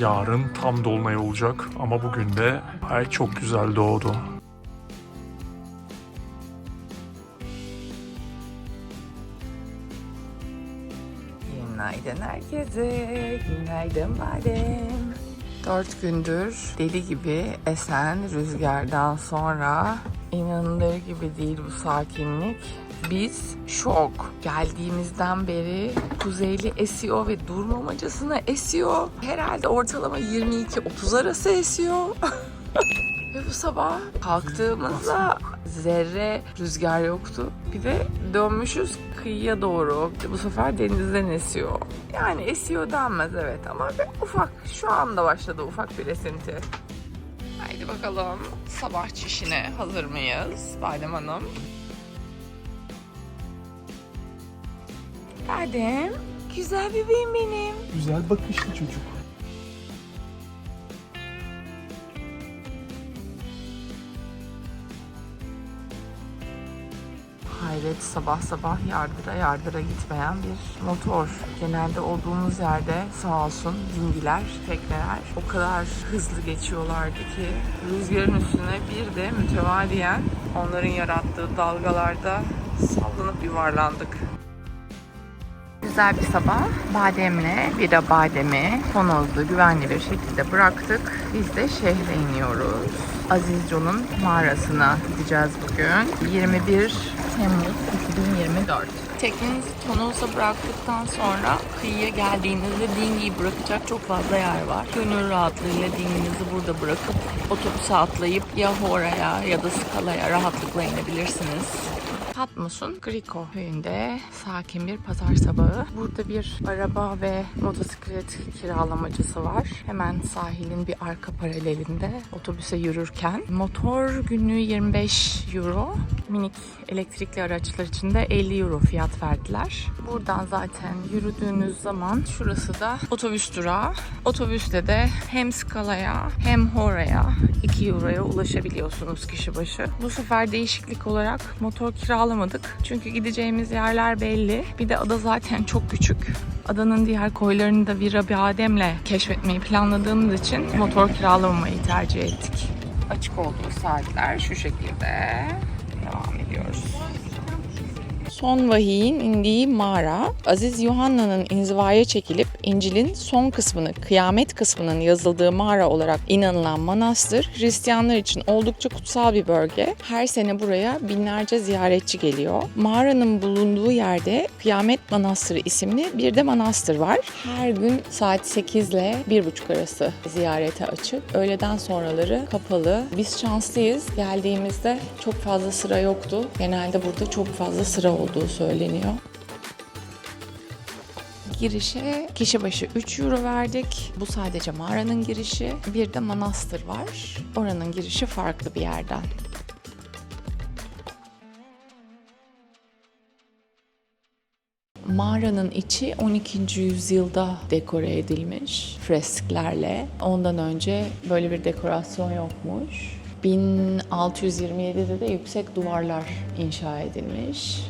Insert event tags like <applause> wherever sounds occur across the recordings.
Yarın tam dolunay olacak ama bugün de ay çok güzel doğdu. Günaydın herkese. Günaydın Badem. Dört gündür deli gibi esen rüzgardan sonra inanılır gibi değil bu sakinlik. Biz şok. Geldiğimizden beri kuzeyli esiyor ve durmamacasına esiyor. Herhalde ortalama 22-30 arası esiyor. <laughs> Ve bu sabah kalktığımızda zerre rüzgar yoktu. Bir de dönmüşüz kıyıya doğru. Bu sefer denizden esiyor. Yani esiyor denmez evet ama ufak şu anda başladı ufak bir esinti. Haydi bakalım sabah çişine hazır mıyız Badem Hanım? Badem, güzel bebeğim benim. Güzel bakışlı çocuk. Sabah sabah yardıra yardıra gitmeyen bir motor. Genelde olduğumuz yerde sağ olsun dingiler, tekneler o kadar hızlı geçiyorlardı ki rüzgarın üstüne bir de mütevadiyen onların yarattığı dalgalarda sallanıp yuvarlandık. Güzel bir sabah. Bademle bir de bademi tonozlu güvenli bir şekilde bıraktık. Biz de şehre iniyoruz. Aziz John'un mağarasına gideceğiz bugün. 21 Temmuz 2024. Teknenizi Tonoz'a bıraktıktan sonra kıyıya geldiğinizde dingiyi bırakacak çok fazla yer var. Gönül rahatlığıyla dinginizi burada bırakıp otobüse atlayıp ya Hora'ya ya da Scala'ya rahatlıkla inebilirsiniz. Patmos'un Griko köyünde sakin bir pazar sabahı. Burada bir araba ve motosiklet kiralamacısı var. Hemen sahilin bir arka paralelinde otobüse yürürken. Motor günlüğü 25 euro. Minik elektrikli araçlar için de 50 euro fiyat verdiler. Buradan zaten yürüdüğünüz zaman şurası da otobüs durağı. Otobüste de hem Scala'ya hem Hora'ya 2 euroya ulaşabiliyorsunuz kişi başı. Bu sefer değişiklik olarak motor kiralamadık. Çünkü gideceğimiz yerler belli. Bir de ada zaten çok küçük. Adanın diğer koylarını da bir Adem'le keşfetmeyi planladığımız için motor kiralamamayı tercih ettik. Açık olduğu saatler şu şekilde. Devam ediyoruz. Son vahiyin indiği mağara, Aziz Yuhanna'nın inzivaya çekilip İncil'in son kısmını, kıyamet kısmının yazıldığı mağara olarak inanılan manastır, Hristiyanlar için oldukça kutsal bir bölge. Her sene buraya binlerce ziyaretçi geliyor. Mağaranın bulunduğu yerde Kıyamet Manastırı isimli bir de manastır var. Her gün saat 8 ile 1.30 arası ziyarete açık. Öğleden sonraları kapalı. Biz şanslıyız. Geldiğimizde çok fazla sıra yoktu. Genelde burada çok fazla sıra olduğu söyleniyor. Girişe kişi başı 3 euro verdik. Bu sadece mağaranın girişi. Bir de manastır var. Oranın girişi farklı bir yerden. Mağaranın içi 12. yüzyılda dekore edilmiş fresklerle. Ondan önce böyle bir dekorasyon yokmuş. 1627'de de yüksek duvarlar inşa edilmiş.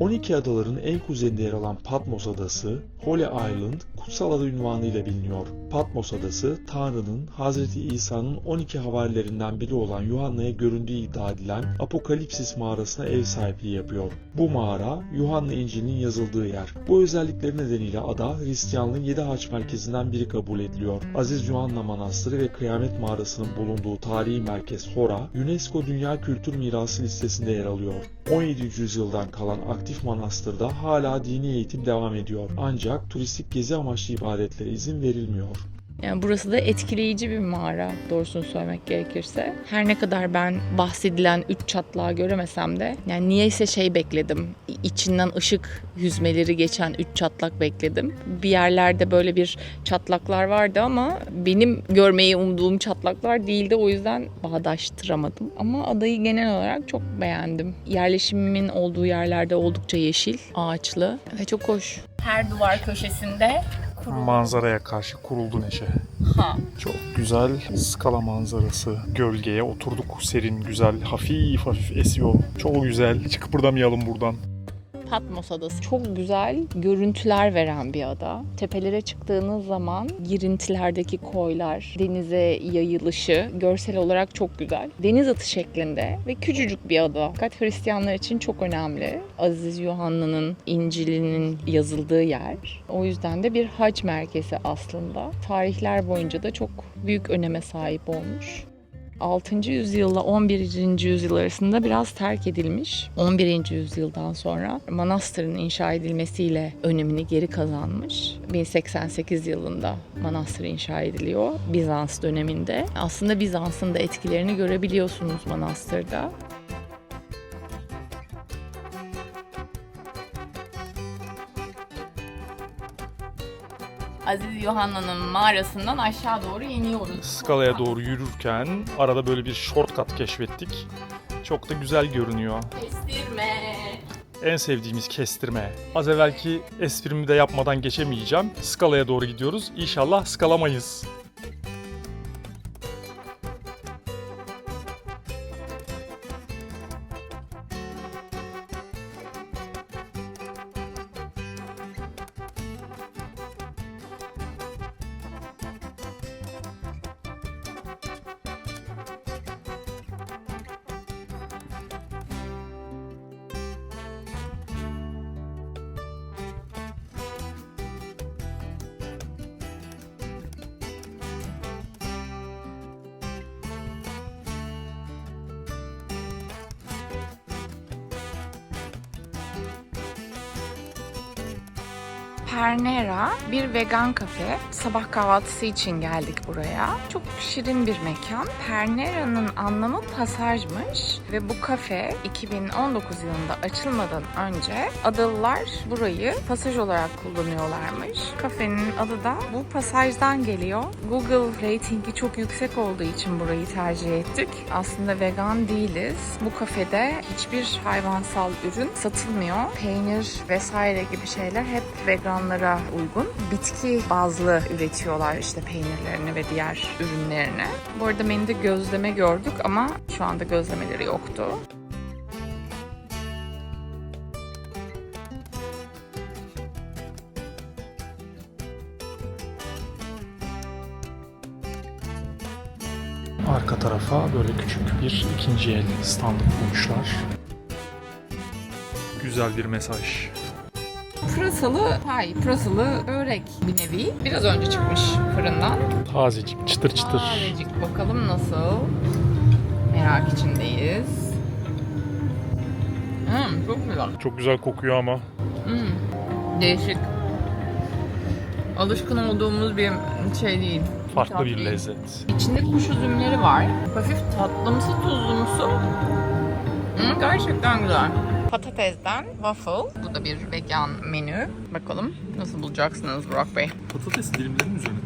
...12 adaların en kuzeyinde yer alan Patmos Adası, Holy Island, kutsal ada ünvanıyla biliniyor. Patmos Adası, Tanrı'nın Hazreti İsa'nın 12 havarilerinden biri olan Yuhanna'ya göründüğü iddia edilen Apokalipsis mağarasına ev sahipliği yapıyor. Bu mağara, Yuhanna İncil'inin yazıldığı yer. Bu özellikleri nedeniyle ada, Hristiyanlığın 7 haç merkezinden biri kabul ediliyor. Aziz Yuhanna Manastırı ve Kıyamet Mağarası'nın bulunduğu tarihi merkez Hora, UNESCO Dünya Kültür Mirası listesinde yer alıyor. 17. yüzyıldan kalan aktif manastırda hala dini eğitim devam ediyor. Ancak turistik gezi amaçlı ibadetlere izin verilmiyor. Yani burası da etkileyici bir mağara doğrusunu söylemek gerekirse. Her ne kadar ben bahsedilen üç çatlağı göremesem de yani niyeyse şey bekledim. İçinden ışık yüzmeleri geçen üç çatlak bekledim. Bir yerlerde böyle bir çatlaklar vardı ama benim görmeyi umduğum çatlaklar değildi. O yüzden bağdaştıramadım. Ama adayı genel olarak çok beğendim. Yerleşimimin olduğu yerlerde oldukça yeşil, ağaçlı ve çok hoş. Her duvar köşesinde Manzaraya karşı kuruldu neşe. Aha. Çok güzel skala manzarası. Gölgeye oturduk. Serin, güzel, hafif hafif esiyor. Çok güzel. Hiç kıpırdamayalım buradan. Patmos Adası çok güzel görüntüler veren bir ada. Tepelere çıktığınız zaman girintilerdeki koylar, denize yayılışı görsel olarak çok güzel. Deniz atı şeklinde ve küçücük bir ada. Fakat Hristiyanlar için çok önemli. Aziz Yuhanna'nın İncil'inin yazıldığı yer. O yüzden de bir hac merkezi aslında. Tarihler boyunca da çok büyük öneme sahip olmuş. 6. yüzyılla 11. yüzyıl arasında biraz terk edilmiş. 11. yüzyıldan sonra manastırın inşa edilmesiyle önemini geri kazanmış. 1088 yılında manastır inşa ediliyor Bizans döneminde. Aslında Bizans'ın da etkilerini görebiliyorsunuz manastırda. Aziz Yuhanna'nın mağarasından aşağı doğru iniyoruz. Skalaya doğru yürürken arada böyle bir shortcut keşfettik. Çok da güzel görünüyor. Kestirme. En sevdiğimiz kestirme. Az evvelki esprimi de yapmadan geçemeyeceğim. Skalaya doğru gidiyoruz. İnşallah skalamayız. Pernera bir vegan kafe. Sabah kahvaltısı için geldik buraya. Çok şirin bir mekan. Pernera'nın anlamı pasajmış ve bu kafe 2019 yılında açılmadan önce adalılar burayı pasaj olarak kullanıyorlarmış. Kafenin adı da bu pasajdan geliyor. Google ratingi çok yüksek olduğu için burayı tercih ettik. Aslında vegan değiliz. Bu kafede hiçbir hayvansal ürün satılmıyor. Peynir vesaire gibi şeyler hep veganlara uygun. Bitki bazlı üretiyorlar işte peynirlerini ve diğer ürünlerini. Bu arada menüde gözleme gördük ama şu anda gözlemeleri yoktu. Arka tarafa böyle küçük bir ikinci el standı koymuşlar. Güzel bir mesaj. Pırasalı pay, pırasalı börek bir nevi. Biraz önce çıkmış fırından. Tazecik, çıtır çıtır. Azıcık bakalım nasıl. Merak içindeyiz. Hmm, çok güzel. Çok güzel kokuyor ama. Hmm, değişik. Alışkın olduğumuz bir şey değil. Farklı Tat bir lezzet. İçinde kuş üzümleri var. Hafif tatlımsı tuzlumsu. Hmm, gerçekten güzel. Patatesden waffle. Bu da bir vegan menü. Bakalım nasıl bulacaksınız Burak Bey. Patates dilimlerinin üzerine.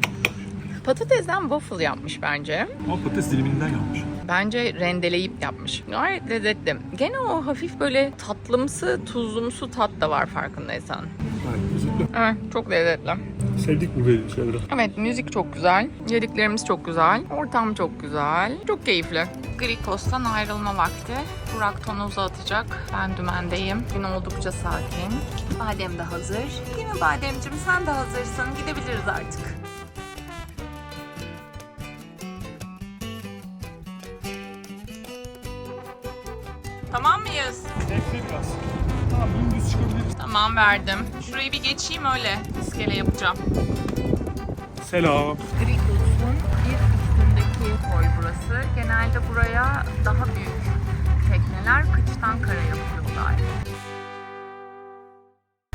Patatesden waffle yapmış bence. Ama patates diliminden yapmış. Bence rendeleyip yapmış. Gayet lezzetli. Gene o hafif böyle tatlımsı, tuzlumsu tat da var farkındaysan. Evet, çok lezzetli. Sevdik bu böyle şeyleri. Evet, müzik çok güzel. Yediklerimiz çok güzel. Ortam çok güzel. Çok keyifli. Grikos'tan ayrılma vakti. Burak tonuzu atacak. Ben dümendeyim. Gün oldukça sakin. Badem de hazır. Değil mi Bademciğim? Sen de hazırsın. Gidebiliriz artık. Tamam mıyız? Biraz. Tamam dümdüz çıkabiliriz. Tamam verdim. Şurayı bir geçeyim öyle. İskele yapacağım. Selam. Grikos'un bir üstündeki koy burası. Genelde buraya daha büyük tekneler kıçtan kara yapıyorlar.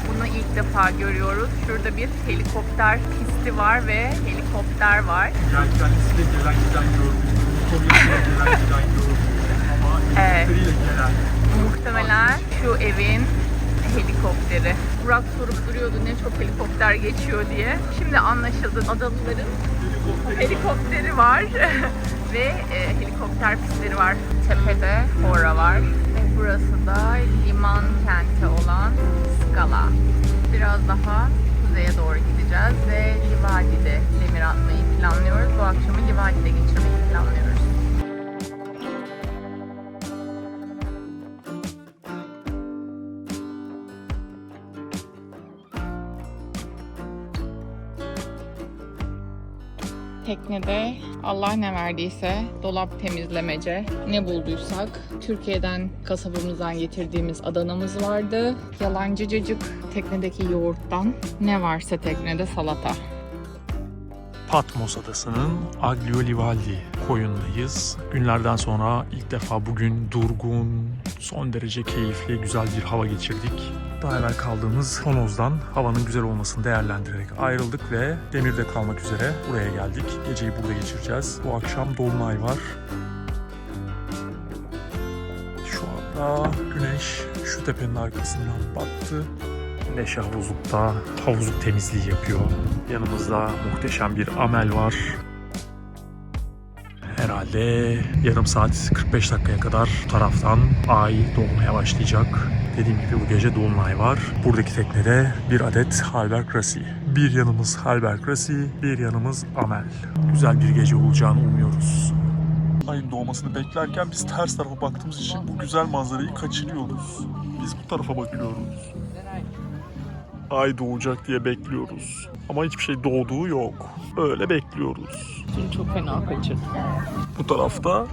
Bunu ilk defa görüyoruz. Şurada bir helikopter pisti var ve helikopter var. Yelkenlisiyle gelen giden gördüm. Kolyesiyle gelen giden gördüm. Ama Evet. helikopteriyle gelen. Muhtemelen şu evin helikopteri. Burak sorup duruyordu ne çok helikopter geçiyor diye. Şimdi anlaşıldı. Adalıların helikopteri var <laughs> ve e, helikopter pistleri var. Tepede Hora var. Ve burası da liman kenti olan Skala. Biraz daha kuzeye doğru gideceğiz ve Livadi'de demir atmayı planlıyoruz. Bu akşamı Livadi'de geçirmeyi planlıyoruz. Teknede Allah ne verdiyse dolap temizlemece ne bulduysak Türkiye'den kasabımızdan getirdiğimiz Adana'mız vardı. Yalancı cacık teknedeki yoğurttan ne varsa teknede salata. Patmos Adası'nın Aglio Livaldi koyundayız. Günlerden sonra ilk defa bugün durgun, son derece keyifli, güzel bir hava geçirdik. Daha evvel kaldığımız Honoz'dan havanın güzel olmasını değerlendirerek ayrıldık ve Demir'de kalmak üzere buraya geldik. Geceyi burada geçireceğiz. Bu akşam Dolunay var. Şu anda güneş şu tepenin arkasından battı. Neşe havuzlukta havuzluk temizliği yapıyor. Yanımızda muhteşem bir amel var. Herhalde yarım saat 45 dakikaya kadar bu taraftan ay doğmaya başlayacak. Dediğim gibi bu gece dolunay var. Buradaki teknede bir adet Halberg Rasi. Bir yanımız Halberg Rasi, bir yanımız Amel. Güzel bir gece olacağını umuyoruz. Ayın doğmasını beklerken biz ters tarafa baktığımız için bu güzel manzarayı kaçırıyoruz. Biz bu tarafa bakıyoruz ay doğacak diye bekliyoruz. Ama hiçbir şey doğduğu yok. Öyle bekliyoruz. Dün çok fena kaçırdım. Bu tarafta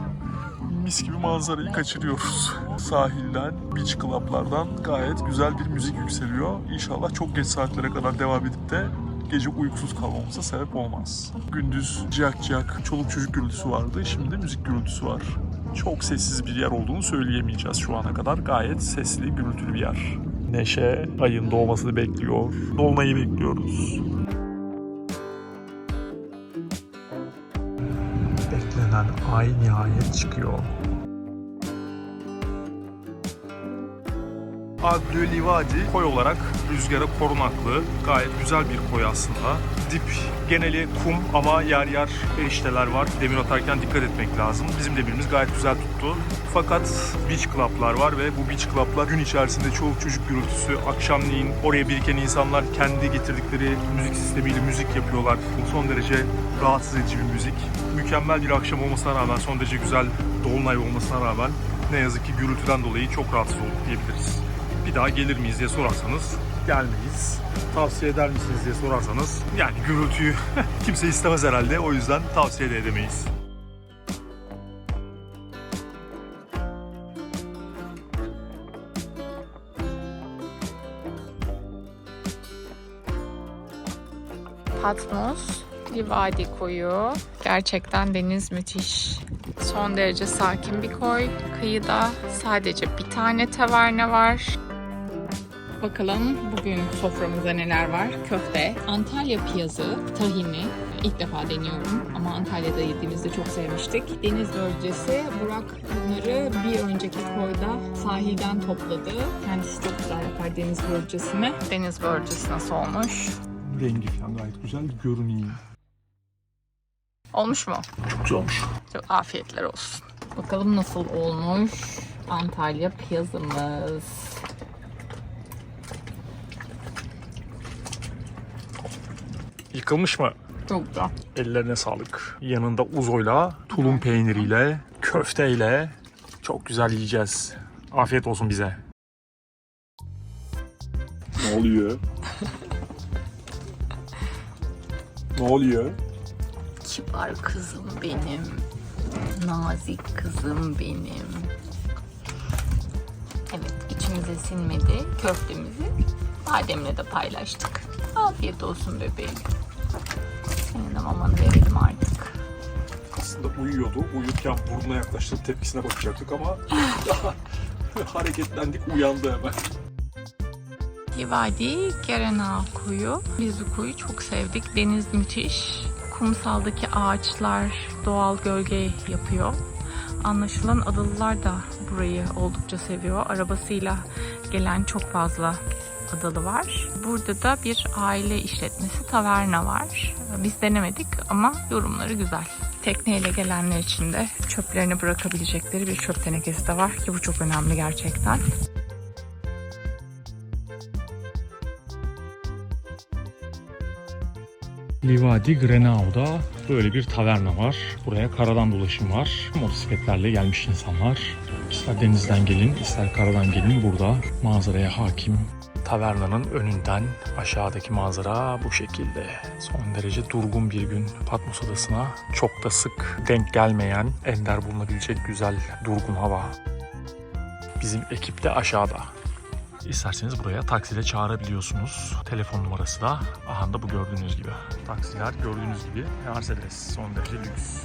mis gibi manzarayı kaçırıyoruz. Sahilden, beach club'lardan gayet güzel bir müzik yükseliyor. İnşallah çok geç saatlere kadar devam edip de gece uykusuz kalmamıza sebep olmaz. Gündüz ciyak ciyak çoluk çocuk gürültüsü vardı. Şimdi müzik gürültüsü var. Çok sessiz bir yer olduğunu söyleyemeyeceğiz şu ana kadar. Gayet sesli, gürültülü bir yer. Neşe ayın doğmasını bekliyor. Dolunay'ı bekliyoruz. Beklenen ay nihayet çıkıyor. Aglio Livadi koy olarak rüzgara korunaklı. Gayet güzel bir koy aslında. Dip geneli kum ama yer yer erişteler var. Demir atarken dikkat etmek lazım. Bizim demirimiz gayet güzel tuttu. Fakat beach club'lar var ve bu beach club'lar gün içerisinde çoluk çocuk gürültüsü, akşamleyin oraya biriken insanlar kendi getirdikleri müzik sistemiyle müzik yapıyorlar. Son derece rahatsız edici bir müzik. Mükemmel bir akşam olmasına rağmen, son derece güzel dolunay olmasına rağmen ne yazık ki gürültüden dolayı çok rahatsız olduk diyebiliriz. Bir daha gelir miyiz diye sorarsanız gelmeyiz. Tavsiye eder misiniz diye sorarsanız yani gürültüyü <laughs> kimse istemez herhalde o yüzden tavsiye de edemeyiz. Patmos, Livadi koyu. Gerçekten deniz müthiş. Son derece sakin bir koy. Kıyıda sadece bir tane taverne var. Bakalım bugün soframızda neler var? Köfte, Antalya piyazı, tahini. İlk defa deniyorum ama Antalya'da yediğimizde çok sevmiştik. Deniz börülcesi, Burak bunları bir önceki koyda sahilden topladı. Kendisi çok güzel yapar deniz börülcesini. Deniz börülcesi nasıl olmuş? Rengi falan gayet güzel görünüyor. Olmuş mu? Çok güzel olmuş. Çok afiyetler olsun. Bakalım nasıl olmuş Antalya piyazımız. Yıkılmış mı? Çok güzel. Ellerine sağlık. Yanında uzoyla, tulum peyniriyle, köfteyle çok güzel yiyeceğiz. Afiyet olsun bize. Ne oluyor? ne oluyor? Kibar kızım benim. Nazik kızım benim. Evet içimize sinmedi köftemizi. Bademle de paylaştık. Afiyet olsun bebeğim. Senin de mamanı verelim artık. Aslında uyuyordu. Uyurken burnuna yaklaştırıp tepkisine bakacaktık ama <laughs> hareketlendik uyandı hemen. Livadi Gerena koyu. Biz bu koyu çok sevdik. Deniz müthiş. Kumsaldaki ağaçlar doğal gölge yapıyor. Anlaşılan adalılar da burayı oldukça seviyor. Arabasıyla gelen çok fazla adalı var. Burada da bir aile işletmesi taverna var. Biz denemedik ama yorumları güzel. Tekneyle gelenler için de çöplerini bırakabilecekleri bir çöp tenekesi de var ki bu çok önemli gerçekten. Livadi Grenau'da böyle bir taverna var. Buraya karadan dolaşım var. Motosikletlerle gelmiş insanlar. İster denizden gelin, ister karadan gelin burada manzaraya hakim. Tavernanın önünden aşağıdaki manzara bu şekilde. Son derece durgun bir gün Patmos Adası'na. Çok da sık denk gelmeyen, ender bulunabilecek güzel durgun hava. Bizim ekip de aşağıda. İsterseniz buraya taksiyle çağırabiliyorsunuz. Telefon numarası da aha da bu gördüğünüz gibi. Taksiler gördüğünüz gibi Mercedes son derece lüks.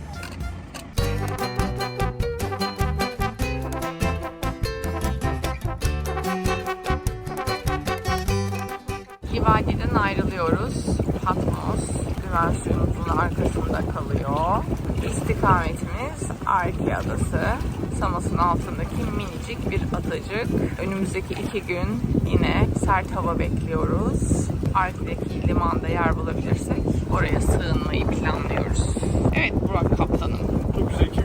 Livadi'den ayrılıyoruz. Patmos güven suyumuzun arkasında kalıyor. İstikametimiz Arki Adası. Samos'un altındaki minicik bir adacık. Önümüzdeki iki gün yine sert hava bekliyoruz. Arki'deki limanda yer bulabilirsek oraya sığınmayı planlıyoruz. Evet Burak kaptanım. Çok güzel.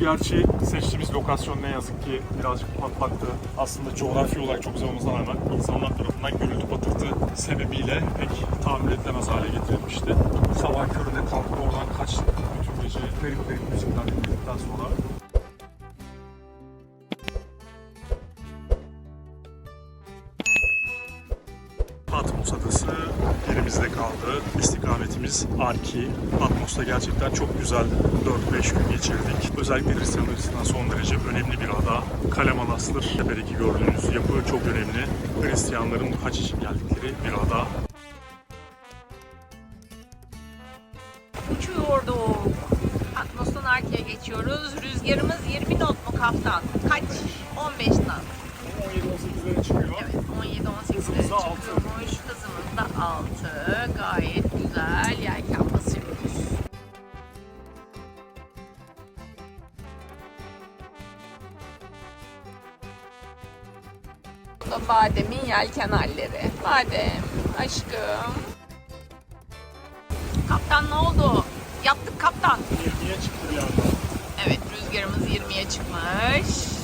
Gerçi seçtiğimiz lokasyon ne yazık ki birazcık patlaktı. Aslında coğrafi olarak çok güzel olmasına rağmen insanlar tarafından gürültü patırtı sebebiyle pek tahammül edilemez hale getirilmişti. Sabah köründe kalkıp oradan kaçtık. Bütün gece garip garip müzikler dinledikten sonra İstikametimiz Arki. Patmos'ta gerçekten çok güzel 4-5 gün geçirdik. Özellikle Hristiyanlar açısından son derece önemli bir ada. Kale Manastır, tepedeki gördüğünüz yapı çok önemli. Hristiyanların haç için geldikleri bir ada. Uçuyorduk. Atmos'tan Arki'ye geçiyoruz. Rüzgarımız 20 knot mu kaptan? Kaç? 15 knot. 17-18'lere çıkıyor. Evet 17-18'lere Hızımız da altı. çıkıyormuş. Hızımız da 6. Gayet güzel yelken basıyoruz. Bu da Badem'in yelken halleri. Badem, aşkım. Kaptan ne oldu? Yaptık kaptan. 20'ye çıktı bir anda. Evet rüzgarımız 20'ye çıkmış.